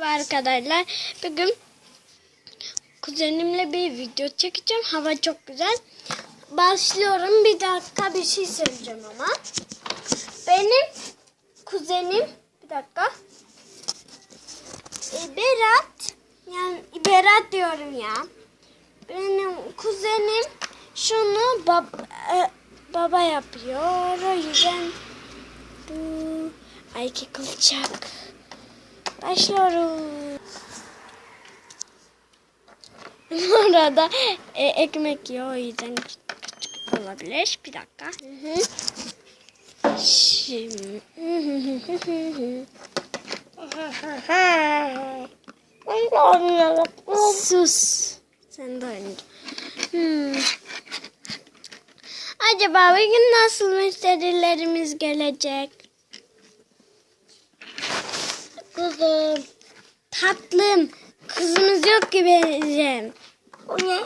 Merhaba arkadaşlar. Bugün kuzenimle bir video çekeceğim. Hava çok güzel. Başlıyorum. Bir dakika bir şey söyleyeceğim ama. Benim kuzenim bir dakika. E, Berat yani Berat diyorum ya. Benim kuzenim şunu bab e, baba yapıyor. O yüzden bu Ayki kılacak. Başlıyoruz. Bu arada e, ekmek yiyor o yüzden küçük olabilir. Bir dakika. Hı hı. Şimdi. Sus. Sen de oynayacaksın. Hmm. Acaba bugün nasıl müşterilerimiz gelecek? Kızım. Tatlım. Kızımız yok ki bizim. O ne?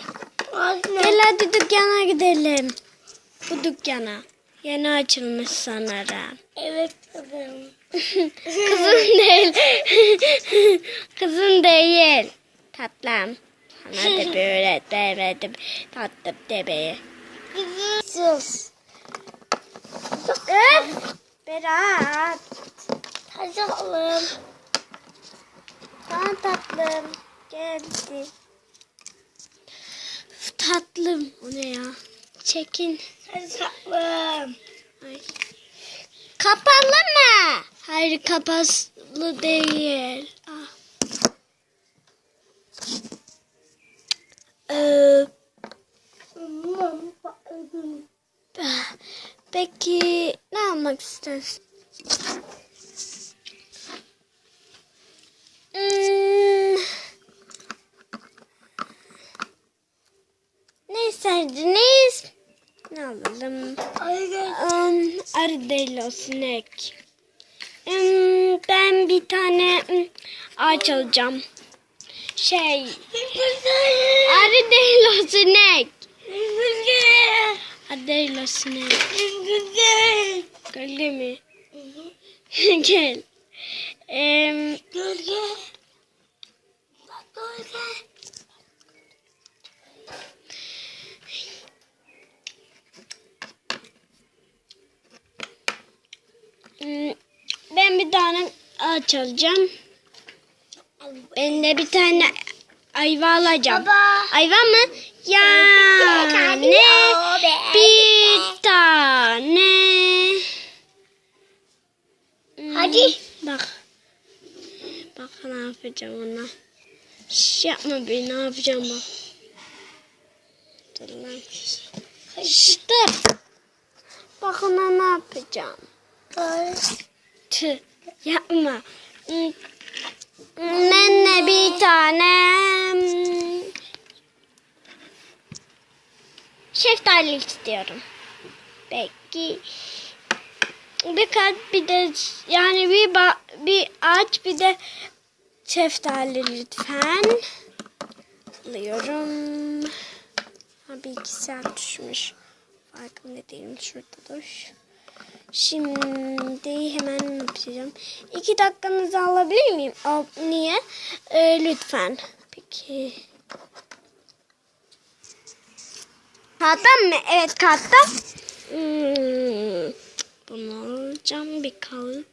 Anne. Gel hadi dükkana gidelim. Bu dükkana. Yeni açılmış sanırım. Evet kızım. Kızın değil. Kızın değil. Tatlım. Sana da böyle demedim. Tatlım demeye. Kızım. Sus. Öf. Berat. Hadi oğlum. Tamam tatlım. Geldi. Tatlım. O ne ya? Çekin. Hadi oğlum. Ay. Kapalı mı? Hayır kapalı değil. Ah. Ee, peki ne almak istersin? Hmm, ne isterdiniz? Ne alalım? Um, Armadillo sinek. Um, ben bir tane um, ağaç alacağım. Şey, Armadillo sinek. Armadillo sinek. Gölge mi? Gel. Em, Gölge. Bak gölge. ben bir tane ağaç alacağım. Ben de bir tane ayva alacağım. Baba. Ayva mı? Yani bir yapacağım ona. Şş, yapma be ne yapacağım bak. Dur lan. Şş, dur. Bak ona ne yapacağım. Tüh, yapma. Ben de bir tane şeftali istiyorum. Peki bir kalp bir de yani bir bir ağaç bir de şeftali lütfen. Alıyorum. Abi iki saat düşmüş. Farkında değilim. Şurada dur. Şimdi hemen yapacağım? İki dakikanızı alabilir miyim? Al, niye? Ee, lütfen. Peki. Karttan mı? Evet karttan. Hmm, bunu alacağım bir kağıt.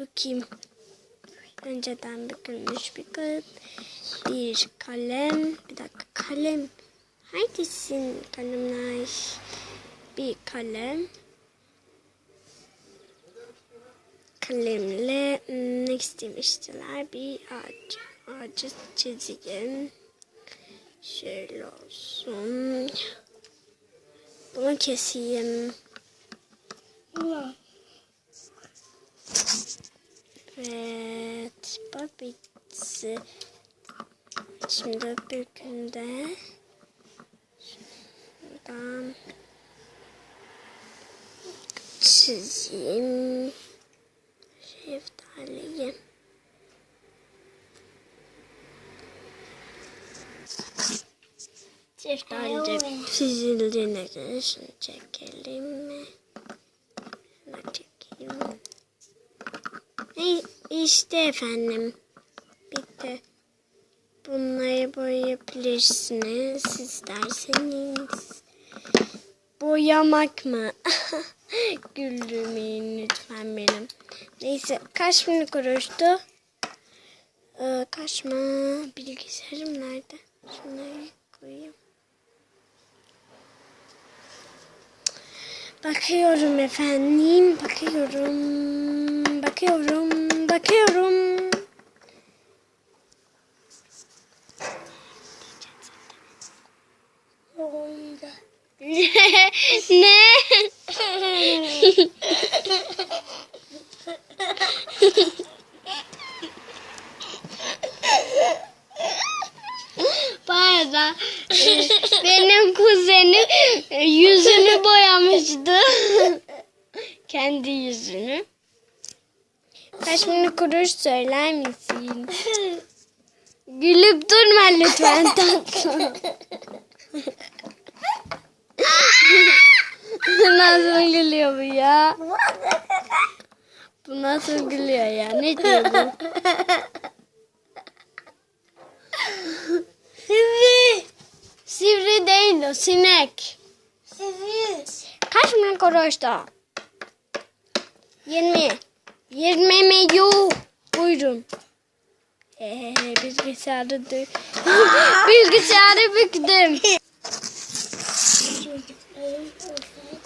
Bakayım. Önceden bükülmüş bir kağıt. Bir kalem. Bir dakika kalem. Hangisin kalemler? Bir kalem. Kalemle hmm, ne istemiştiler? Bir ağaç. Ağacı çizeyim. Şöyle olsun. Bunu keseyim. Evet. Bu bitti. Şimdi öbürkünde şuradan çizeyim. Şeftaliyi. Şeftali de çizildiğine göre şunu çekelim mi? Şunu çekeyim. İşte efendim. Bir Bunları boyayabilirsiniz isterseniz. Boyamak mı? Güldürmeyin lütfen benim. Neyse kaç bin kuruştu? Ee, kaç mı? Bilgisayarım nerede? Şunları koyayım. Bakıyorum efendim. Bakıyorum. Bakıyorum. Bakıyorum. ne? Bayağı e, benim kuzenim yüzünü boyamıştı. Kendi yüzünü. Kaç bin kuruş söyler misin? Gülüp durma lütfen tatlım. nasıl gülüyor bu ya? Bu nasıl gülüyor ya? Ne diyor bu? Sivri. Sivri değil o sinek. Sivri. Kaç bin kuruştu? 20. 20 mi? Yuh. Buyurun. Ee, bilgisayarı dö- bilgisayarı büktüm.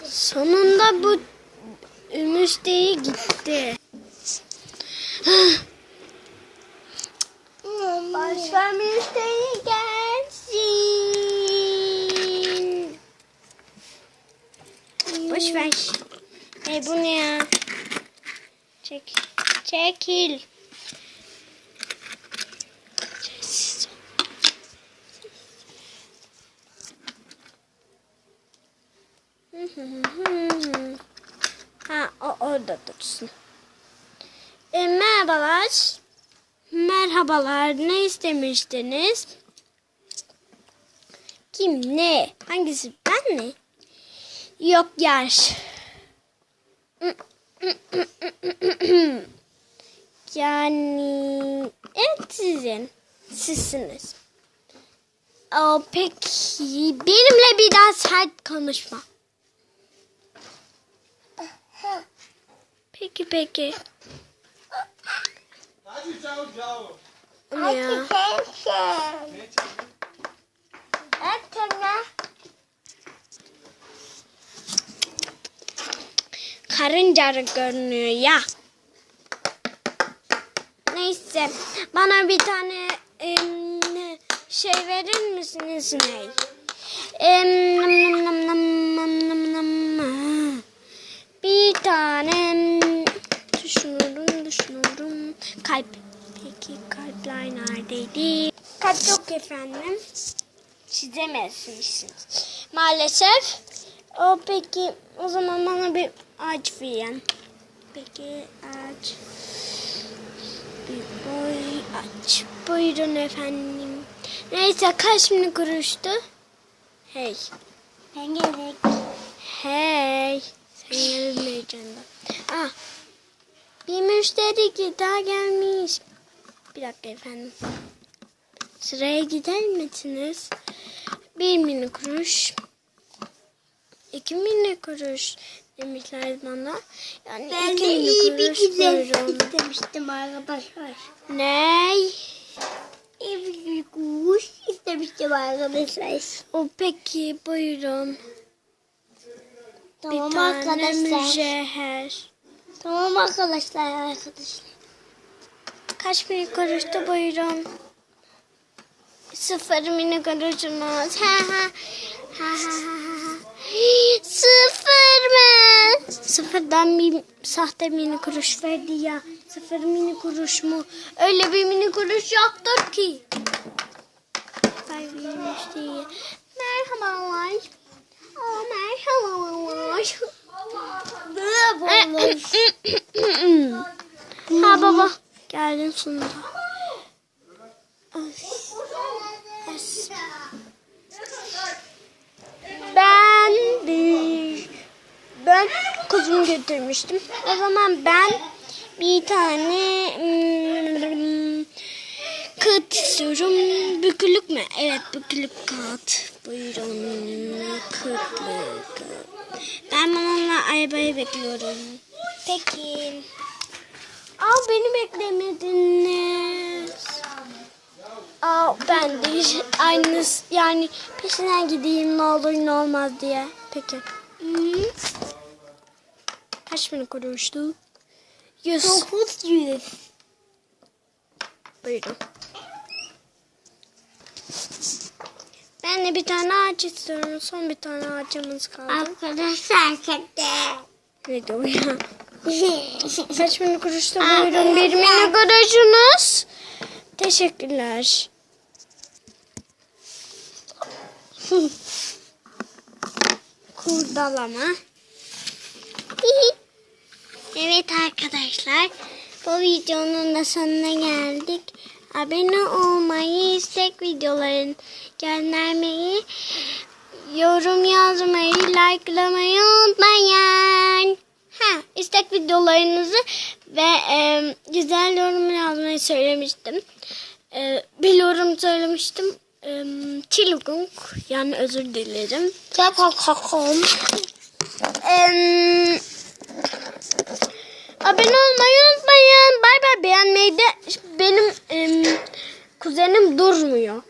Sonunda bu müşteri gitti. Başka müşteri gelsin. Boş ver. Hey bu ne ya? Çek. Çekil. Ha o orada dursun. E, merhabalar. Merhabalar. Ne istemiştiniz? Kim? Ne? Hangisi? Ben mi? Yok yaş. Yani evet sizin. Sizsiniz. O peki benimle bir daha sert konuşma. Peki peki. Hadi ciao ciao. Ne ya? Karınca görünüyor ya. Neyse bana bir tane em, şey verir misiniz ne? Em, nam, nam, nam, nam, nam, nam, nam. Bir tane em, düşünüyorum düşünüyorum. Kalp. Peki kalpler neredeydi? Kalp yok efendim. Çizemezsiniz. Maalesef. O peki o zaman bana bir ağaç verin. Peki ağaç. Bir boy aç. Buyurun efendim. Neyse kaç bin kuruştu? Hey. Ben gerek. Hey. Sen gelmeyeceksin de. Ah. Bir müşteri ki daha gelmiş. Bir dakika efendim. Sıraya gider misiniz? Bir mini kuruş. İki mini kuruş demişler bana. Yani Ben de iyi bir kuruş güzel buyurun. istemiştim arkadaşlar. Ney? İyi bir kuş istemiştim arkadaşlar. O peki buyurun. Tamam bir arkadaşlar. mücevher. Tamam arkadaşlar arkadaşlar. Kaç mini kuruştu buyurun. Sıfır mini kuruşumuz. Ha ha. Ha ha ha ha. Sıfır mı? Sıfırdan bir sahte mini kuruş verdi ya. Sıfır mini kuruş mu? Öyle bir mini kuruş yoktur ki. Vermiş diye. Merhabalar. Oh, merhabalar. Olur? ha baba. Geldin sonunda. Ay. As. Ben bir ben kuzumu götürmüştüm. O zaman ben bir tane hmm, kağıt istiyorum. Bükülük mü? Evet bükülük kağıt. Buyurun. Kırklı kağıt. Ben onunla arabayı bekliyorum. Peki. Aa beni beklemediniz. Aa ben de hiç- aynı yani peşinden gideyim ne olur ne olmaz diye. Peki. Hmm. Kaç bin kuruştu? 100. 900. Buyurun. Ben de bir tane ağaç istiyorum. Son bir tane ağacımız kaldı. Arkadaşlar çekti. Ne diyor ya? Kaç bin kuruştu buyurun. Bir mini garajınız. Teşekkürler. Kurdalama. Evet arkadaşlar. Bu videonun da sonuna geldik. Abone olmayı, istek videoların göndermeyi, yorum yazmayı, likelamayı unutmayın. Ha, istek videolarınızı ve e, güzel yorum yazmayı söylemiştim. E, bir yorum söylemiştim. E, Çilugung yani özür dilerim. Kapakalım. Em, abone olmayı unutmayın. Bay bay beğenmeyi de benim em, kuzenim durmuyor.